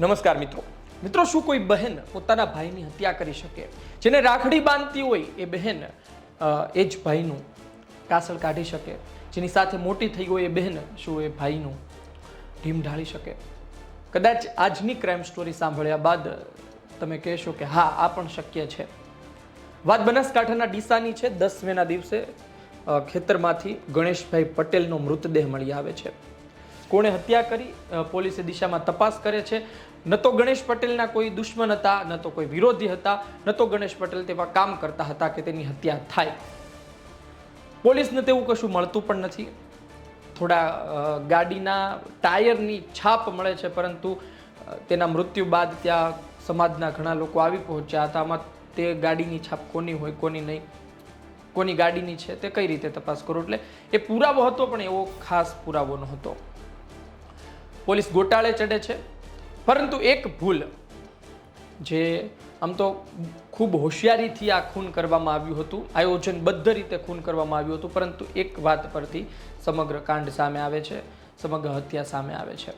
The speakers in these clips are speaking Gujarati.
નમસ્કાર મિત્રો. મિત્રો, શું કોઈ બહેન પોતાના ભાઈની હત્યા કરી શકે? જેને રાખડી બાંધતી હોય એ બહેન એ જ ભાઈનું કાસળ કાઢી શકે. જેની સાથે મોટી થઈ હોય એ બહેન, શું એ ભાઈનું ઢીમ ઢાળી શકે? કદાચ આજની ક્રાઇમ સ્ટોરી સાંભળ્યા બાદ તમે કહેશો કે હા, આ પણ શક્ય છે. વાત બનાસકાંઠાના ડીસાની છે. દસમેના દિવસે ખેતરમાંથી ગણેશભાઈ પટેલનો મૃતદેહ મળી આવે છે. કોણે હત્યા કરી પોલીસે દિશામાં તપાસ કરે છે. ન તો ગણેશ પટેલના કોઈ દુશ્મન હતા, ન તો કોઈ વિરોધી હતા, ન તો ગણેશ પટેલ તેવા કામ કરતા હતા કે તેની હત્યા થાય. પોલીસને તેવું કશું મળતું પણ નથી. થોડા ગાડીના ટાયરની છાપ મળે છે, પરંતુ તેના મૃત્યુ બાદ ત્યાં સમાજના ઘણા લોકો આવી પહોંચ્યા હતા. આમાં તે ગાડીની છાપ કોની હોય, કોની નહીં, કોની ગાડીની છે તે કઈ રીતે તપાસ કરો? એટલે એ પુરાવો હતો પણ એવો ખાસ પુરાવો નહોતો. પોલીસ ગોટાળે ચડે છે. પરંતુ એક ભૂલ જે આમ તો ખૂબ હોશિયારીથી આ ખૂન કરવામાં આવ્યું હતું. આયોજન બદ્ધ રીતે ખૂન કરવામાં આવ્યું હતું, પરંતુ એક વાત પરથી સમગ્ર કાંડ સામે આવે છે, સમગ્ર હત્યા સામે આવે છે.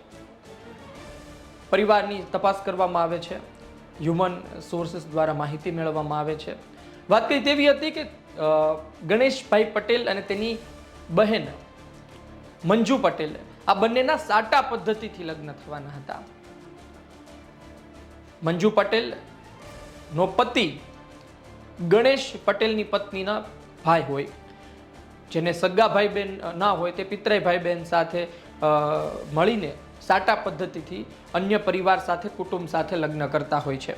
પરિવારની તપાસ કરવામાં આવે છે હ્યુમન સોર્સિસ દ્વારા માહિતી મેળવવામાં આવે છે. વાત કરી તેવી હતી કે ગણેશભાઈ પટેલ અને તેની બહેન મંજુ પટેલ આ બંનેના સાટા પદ્ધતિથી લગ્ન થવાના હતા. મંજુ પટેલ નો પતિ ગણેશ પટેલની પત્નીના ભાઈ હોય. જેને સગા ભાઈ બહેન ના હોય તે પિતરાઈ ભાઈ બહેન સાથે મળીને સાટા પદ્ધતિથી અન્ય પરિવાર સાથે, કુટુંબ સાથે લગ્ન કરતા હોય છે.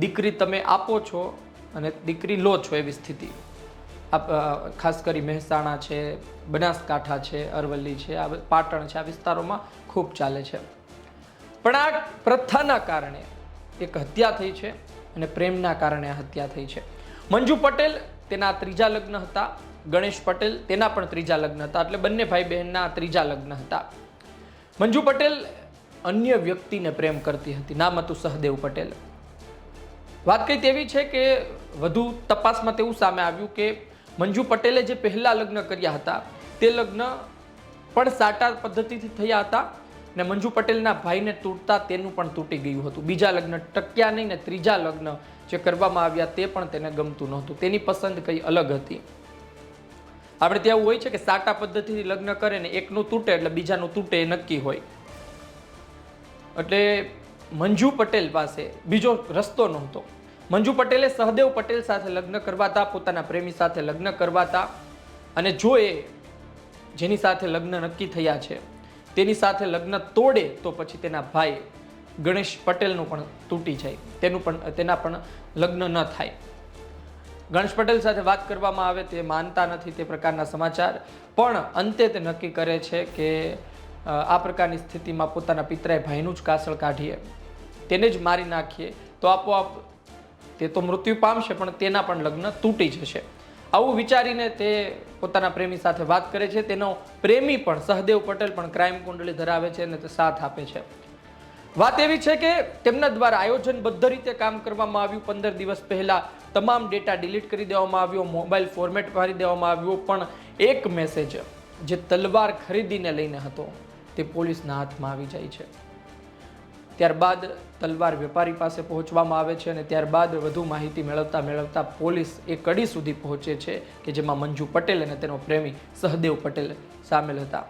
દીકરી તમે આપો છો અને દીકરી લો છો એવી સ્થિતિ. ખાસ કરી મહેસાણા છે, બનાસકાંઠા છે, અરવલ્લી છે, આ પાટણ છે, આ વિસ્તારોમાં ખૂબ ચાલે છે. પણ આ પ્રથાના કારણે એક હત્યા થઈ છે અને પ્રેમના કારણે આ હત્યા થઈ છે. મંજુ પટેલ તેના ત્રીજા લગ્ન હતા, ગણેશ પટેલ તેના પણ ત્રીજા લગ્ન હતા, એટલે બંને ભાઈ બહેનના ત્રીજા લગ્ન હતા. મંજુ પટેલ અન્ય વ્યક્તિને પ્રેમ કરતી હતી, નામ હતું સહદેવ પટેલ. વાત કંઈ તેવી છે કે વધુ તપાસમાં તેવું સામે આવ્યું કે મંજુ પટેલે જે પહેલાં લગ્ન કર્યા હતા, તે લગ્ન પણ સાટા પદ્ધતિથી થયા હતા ને મંજુ પટેલના ભાઈને તૂટતા તેનું પણ તૂટી ગયું હતું. બીજા લગ્ન ટક્યા નહીં ને ત્રીજા લગ્ન જે કરવામાં આવ્યા તે પણ તેને ગમતું નહોતું. તેની પસંદ કંઈ અલગ હતી. આપણે ત્યાં હોય છે કે સાટા પદ્ધતિથી લગ્ન કરે ને એકનું તૂટે એટલે બીજાનું તૂટે એ નક્કી હોય. એટલે મંજુ પટેલ પાસે બીજો રસ્તો નહોતો. મંજુ પટેલે સહદેવ પટેલ સાથે લગ્ન કરવાતા, પોતાના પ્રેમી સાથે લગ્ન કરવાતા અને જો એ જેની સાથે લગ્ન નક્કી થયા છે, તેની સાથે લગ્ન તોડે તો પછી તેના ભાઈ ગણેશ પટેલનું પણ તૂટી જાય. તેનું પણ, તેના પણ લગ્ન ન થાય. ગણેશ પટેલ સાથે વાત કરવામાં આવે તે માનતા નથી તે પ્રકારના સમાચાર, પણ અંતે તે નક્કી કરે છે કે આ પ્રકારની સ્થિતિમાં પોતાના પિતરાએ ભાઈનું જ કાસળ કાઢીએ. તેને જ મારી નાખીએ. તો આપોઆપ તે તો મૃત્યુ પામશે, પણ તેના પણ લગ્ન તૂટી જશે. આવું વિચારીને તે પોતાના પ્રેમી સાથે વાત કરે છે. તેનો પ્રેમી પણ સહદેવ પટેલ પણ ક્રાઇમ કુંડલી ધરાવે છે અને તે સાથ આપે છે. વાત એવી છે કે તેમના દ્વારા આયોજનબદ્ધ રીતે કામ કરવામાં આવ્યું. પંદર દિવસ પહેલા તમામ ડેટા ડિલીટ કરી દેવામાં આવ્યો, મોબાઈલ ફોર્મેટ મારી દેવામાં આવ્યો, પણ એક મેસેજ જે તલવાર ખરીદીને લઈને હતો, તે પોલીસના હાથમાં આવી જાય છે. ત્યારબાદ તલવાર વેપારી પાસે પહોંચવામાં આવે છે અને ત્યારબાદ વધુ માહિતી મેળવતા મેળવતા પોલીસ એ કડી સુધી પહોંચે છે કે જેમાં મંજુ પટેલ અને તેનો પ્રેમી સહદેવ પટેલ સામેલ હતા.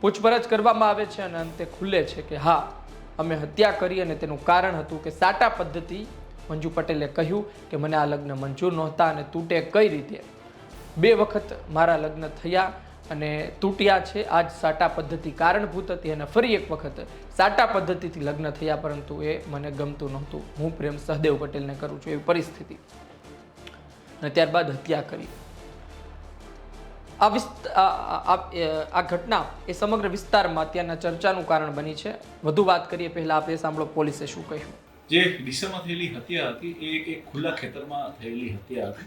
પૂછપરછ કરવામાં આવે છે અને અંતે ખુલે છે કે હા, અમે હત્યા કરી અને તેનું કારણ હતું કે સાટા પદ્ધતિ મંજુ પટેલે કહ્યું કે મને આ લગ્ન મંજૂર નહોતા અને તૂટે કઈ રીતે? બે વખત મારા લગ્ન થયા અને તૂટ્યા છે આ જ સાટા પદ્ધતિ કારણભૂત હતી અને ફરી એક વખત સાટા પદ્ધતિથી લગ્ન થયા, પરંતુ એ મને ગમતું નહોતું. હું પ્રેમ સહદેવ પટેલને કરું છું એવી પરિસ્થિતિ. અને ત્યારબાદ હત્યા કરી. આ વિસ્તાર આ- ઘટના એ સમગ્ર વિસ્તારમાં અત્યારના ચર્ચાનું કારણ બની છે. વધુ વાત કરીએ, પહેલા આપણે સાંભળો પોલીસે શું કહ્યું. જે ડીસામાં થયેલી હત્યા હતી, એ એક ખુલ્લા ખેતરમાં થયેલી હત્યા હતી.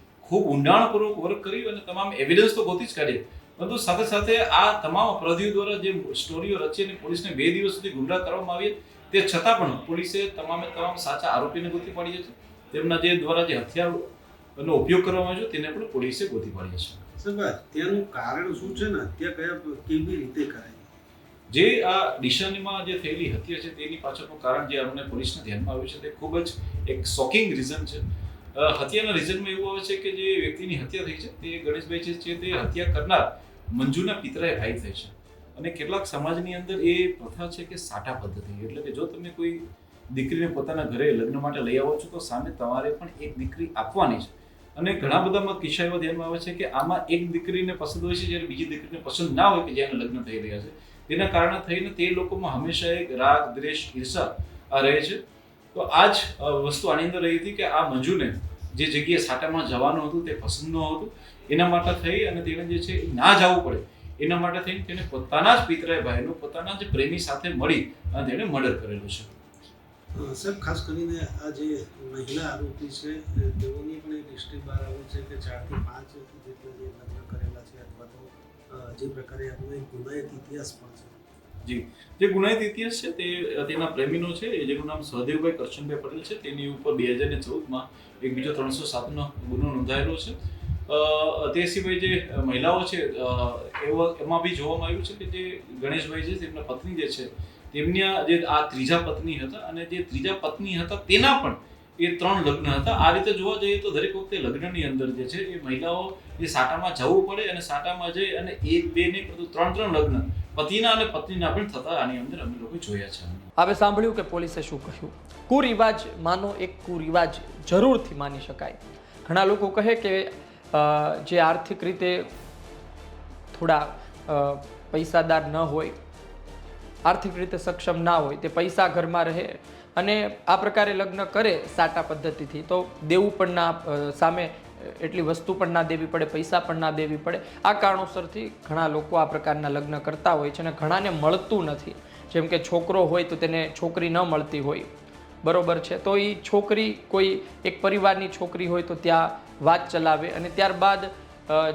ખૂબ ઊંડાણપૂર્વક વર્ક કર્યું અને તમામ એવિડન્સ તો ગોતી જ કાઢી પરંતુ સાથે સાથે આ તમામ અપરાધીઓ દ્વારા જે સ્ટોરીઓ રચી અને પોલીસને બે દિવસ સુધી ગુમરાહ કરવામાં આવી તે છતાં પણ પોલીસે તમામે તમામ સાચા આરોપીને ગોતી પાડી છે. તેમના જે દ્વારા જે હથિયારનો ઉપયોગ કરવામાં આવ્યો છે તેને પણ પોલીસે ગોતી પાડી છે. સર ત્યાંનું કારણ શું છે ને? હત્યા કયા કેવી રીતે કરાય? જે આ ડિશાનીમાં જે થયેલી હત્યા છે તેની પાછળનું કારણ જે અમને પોલીસના ધ્યાનમાં આવ્યું છે તે ખૂબ જ એક શોકિંગ રીઝન છે. હત્યાના રિઝનમાં એવું આવે છે કે જે વ્યક્તિની હત્યા થઈ છે, તે ગણેશભાઈ જે છે તે હત્યા કરનાર મંજુના પિતરાએ ભાઈ થાય છે. અને કેટલાક સમાજની અંદર એ પ્રથા છે કે સાટા પદ્ધતિ. એટલે કે જો તમે કોઈ દીકરીને પોતાના ઘરે લગ્ન માટે લઈ આવો છો, તો સામે તમારે પણ એક દીકરી આપવાની છે. અને ઘણા બધામાં કિસ્સા એવા ધ્યાનમાં આવે છે કે આમાં એક દીકરીને પસંદ હોય છે, જ્યારે બીજી દીકરીને પસંદ ના હોય કે જેને લગ્ન થઈ રહ્યા છે. તેના કારણે થઈને તે લોકોમાં હંમેશા એક રાગ, દ્વેષ, ઈર્ષા રહે છે. તો આ જ વસ્તુ આની અંદર રહી હતી કે આ મંજુને જે જગ્યાએ સાટામાં જવાનું હતું, તે પસંદ ન હતું, એના માટે થઈ અને તેને જે છે ના જવું પડે, એના માટે થઈને તેને પોતાના જ પિતરાય ભાઈનું, પોતાના જ પ્રેમી સાથે મળી અને તેણે મર્ડર કરેલું છે. સાહેબ, ખાસ કરીને આ જે મહિલા આરોપી છે તેઓની પણ એક હિસ્ટ્રી બહાર આવી છે કે ચારથી પાંચ જેટલા જે લગ્ન કરેલા છે અથવા તો જે પ્રકારે આપણો એક ગુનાહિત ઇતિહાસ પણ છે. જી. જે ગુનાહિત ઇતિહાસ છે તે તેના પ્રેમીનો છે જેનું નામ સહદેવભાઈ કરશનભાઈ પટેલ છે, તેની ઉપર બે હજાર ને ચૌદમાં એક બીજો ત્રણસો સાતનો ગુનો નોંધાયેલો છે. તે સિવાય જે મહિલાઓ છે એવો, એમાં બી જોવામાં આવ્યું છે કે જે ગણેશભાઈ છે, તેમના પત્ની જે છે, તેમના જે, આ ત્રીજા પત્ની હતા અને જે ત્રીજા પત્ની હતા તેના પણ એ ત્રણ લગ્ન હતા. આ રીતે જોવા જઈએ તો દરેક વખતે લગ્નની અંદર જે છે એ મહિલાઓ એ સાટામાં જવું પડે અને સાટામાં જઈ અને એક, બે નહીં પરંતુ ત્રણ ત્રણ લગ્ન પતિના અને પત્નીના પણ થતા આની અંદર અમે લોકો જોયા છે. હવે સાંભળ્યું કે પોલીસે શું કહ્યું? કુરિવાજ માનો એક કુરિવાજ જરૂરથી માની શકાય. ઘણા લોકો કહે કે જે આર્થિક રીતે થોડા પૈસાદાર ન હોય, આર્થિક રીતે સક્ષમ ના હોય, તે પૈસા ઘરમાં રહે અને આ પ્રકારે લગ્ન કરે સાટા પદ્ધતિથી. તો દેવું પણ ના સામે એટલી વસ્તુ પણ ના દેવી પડે, પૈસા પણ ના દેવી પડે. આ કારણોસરથી ઘણા લોકો આ પ્રકારના લગ્ન કરતા હોય છે અને ઘણાને મળતું નથી. જેમ કે છોકરો હોય તો તેને છોકરી ન મળતી હોય. બરોબર છે? તો એ છોકરી કોઈ, એક પરિવારની છોકરી હોય તો ત્યાં વાત ચલાવે અને ત્યારબાદ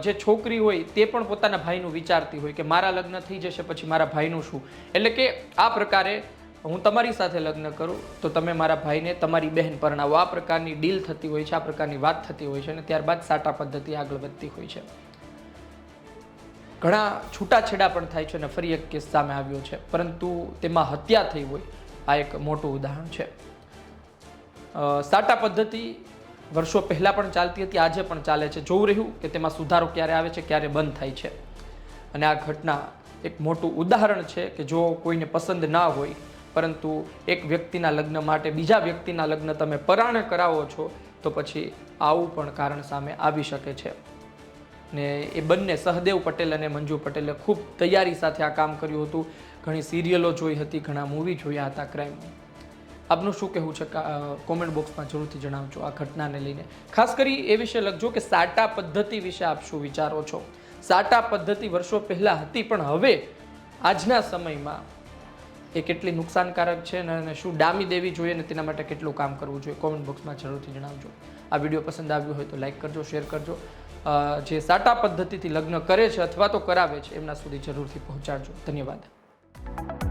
જે છોકરી હોય તે પણ પોતાના ભાઈનું વિચારતી હોય કે મારા લગ્ન થઈ જશે, પછી મારા ભાઈનું શું? એટલે કે આ પ્રકારે હું તમારી સાથે લગ્ન કરું, તો તમે મારા ભાઈને, તમારી બહેન પરણાવો આ પ્રકારની ડીલ થતી હોય છે, આ પ્રકારની વાત થતી હોય છે અને ત્યારબાદ સાટા પદ્ધતિ આગળ વધતી હોય છે. ઘણા છૂટાછેડા પણ થાય છે અને ફરી એક કેસ સામે આવ્યો છે, પરંતુ તેમાં હત્યા થઈ હોય, આ એક મોટું ઉદાહરણ છે. સાટા પદ્ધતિ વર્ષો પહેલાં પણ ચાલતી હતી, આજે પણ ચાલે છે. જોવું રહ્યું કે તેમાં સુધારો ક્યારે આવે છે, ક્યારે બંધ થાય છે. અને આ ઘટના એક મોટું ઉદાહરણ છે કે જો કોઈને પસંદ ના હોય પરંતુ એક વ્યક્તિના લગ્ન માટે બીજા વ્યક્તિના લગ્ન તમે પરાણે કરાવો છો, તો પછી આવું પણ કારણ સામે આવી શકે છે. ને એ બંને સહદેવ પટેલ અને મંજુ પટેલે ખૂબ તૈયારી સાથે આ કામ કર્યું હતું. ઘણી સિરિયલો જોઈ હતી, ઘણા મૂવી જોયા હતા ક્રાઇમ આપનું શું કહેવું છે? કોમેન્ટ બોક્સમાં જરૂરથી જણાવજો આ ઘટનાને લઈને. ખાસ કરી એ વિશે લખજો કે સાટા પદ્ધતિ વિશે આપ શું વિચારો છો? સાટા પદ્ધતિ વર્ષો પહેલાં હતી, પણ હવે આજના સમયમાં એ કેટલી નુકસાનકારક છે અને શું ડામી દેવી જોઈએ અને તેના માટે કેટલું કામ કરવું જોઈએ કોમેન્ટ બોક્સમાં જરૂરથી જણાવજો. આ વીડિયો પસંદ આવ્યો હોય તો લાઈક કરજો, શેર કરજો. જે સાટા પદ્ધતિથી લગ્ન કરે છે અથવા તો કરાવે છે, એમના સુધી જરૂરથી પહોંચાડજો. ધન્યવાદ.